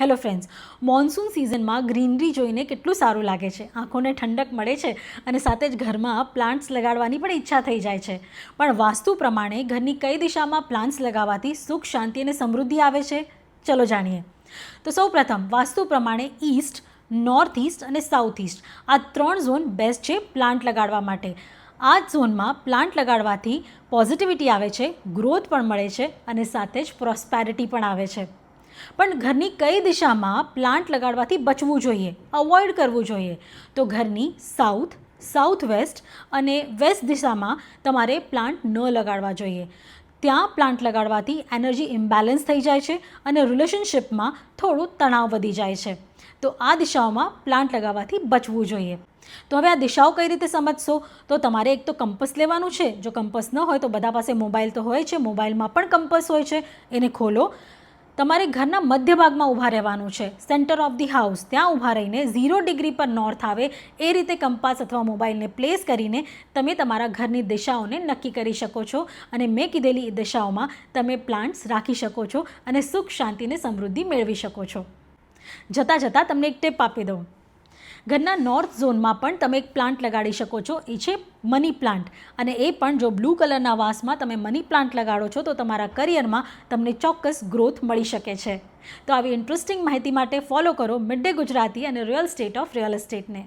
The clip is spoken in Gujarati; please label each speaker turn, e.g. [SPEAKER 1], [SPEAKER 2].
[SPEAKER 1] હેલો ફ્રેન્ડ્સ, મોન્સૂન સિઝનમાં ગ્રીનરી જોઈને કેટલું સારું લાગે છે? આંખોને ઠંડક મળે છે અને સાથે જ ઘરમાં પ્લાન્ટ્સ લગાડવાની પણ ઈચ્છા થઈ જાય છે. પણ વાસ્તુ પ્રમાણે ઘરની કઈ દિશામાં પ્લાન્ટ્સ લગાવવાથી સુખ, શાંતિ અને સમૃદ્ધિ આવે છે? ચલો જાણીએ. તો સૌપ્રથમ વાસ્તુ પ્રમાણે ઈસ્ટ, નોર્થ ઈસ્ટ અને સાઉથ ઈસ્ટ. આ ત્રણ ઝોન બેસ્ટ છે પ્લાન્ટ લગાડવા માટે. આ ઝોનમાં પ્લાન્ટ લગાડવાથી પોઝિટિવિટી આવે છે, ગ્રોથ પણ મળે છે અને સાથે જ પ્રોસ્પેરિટી પણ આવે છે. પણ ઘરની કઈ દિશામાં પ્લાન્ટ લગાડવાથી બચવું જોઈએ, અવોઇડ કરવું જોઈએ? તો ઘરની સાઉથ સાઉથ વેસ્ટ અને વેસ્ટ દિશામાં તમારે પ્લાન્ટ ન લગાડવા જોઈએ. ત્યાં પ્લાન્ટ લગાડવાથી એનર્જી ઇમ્બેલેન્સ થઈ જાય છે અને રિલેશનશિપમાં થોડું તણાવ વધી જાય છે. તો આ દિશાઓમાં પ્લાન્ટ લગાવવાથી બચવું જોઈએ. તો હવે આ દિશાઓ કઈ રીતે સમજશો? તો તમારે એક તો કંપસ લેવાનું છે. જો કંપસ ન હોય તો બધા પાસે મોબાઈલ તો હોય છે. મોબાઈલમાં પણ કંપસ હોય છે. એને ખોલો. તમારે ઘરના મધ્ય ભાગમાં ઊભા રહેવાનું છે. સેન્ટર ઓફ ધી હાઉસ ત્યાં ઊભા રહીને ઝીરો ડિગ્રી પર નોર્થ આવે એ રીતે કંપાસ અથવા મોબાઈલને પ્લેસ કરીને તમે તમારા ઘરની દિશાઓને નક્કી કરી શકો છો અને મેં કીધેલી દિશાઓમાં તમે પ્લાન્ટ્સ રાખી શકો છો અને સુખ શાંતિને સમૃદ્ધિ મેળવી શકો છો. જતાં જતાં તમને એક ટેપ આપી દઉં. ઘરના નોર્થ ઝોનમાં પણ તમે એક પ્લાન્ટ લગાડી શકો છો. એ છે મની પ્લાન્ટ અને એ પણ જો બ્લુ કલરના વાસમાં તમે મની પ્લાન્ટ લગાડો છો, તો તમારા કરિયરમાં તમને ચોક્કસ ગ્રોથ મળી શકે છે. તો આવી ઇન્ટરેસ્ટિંગ માહિતી માટે ફોલો કરો મિડ ડે ગુજરાતી અને રિયલ સ્ટેટ ઓફ રિયલ એસ્ટેટને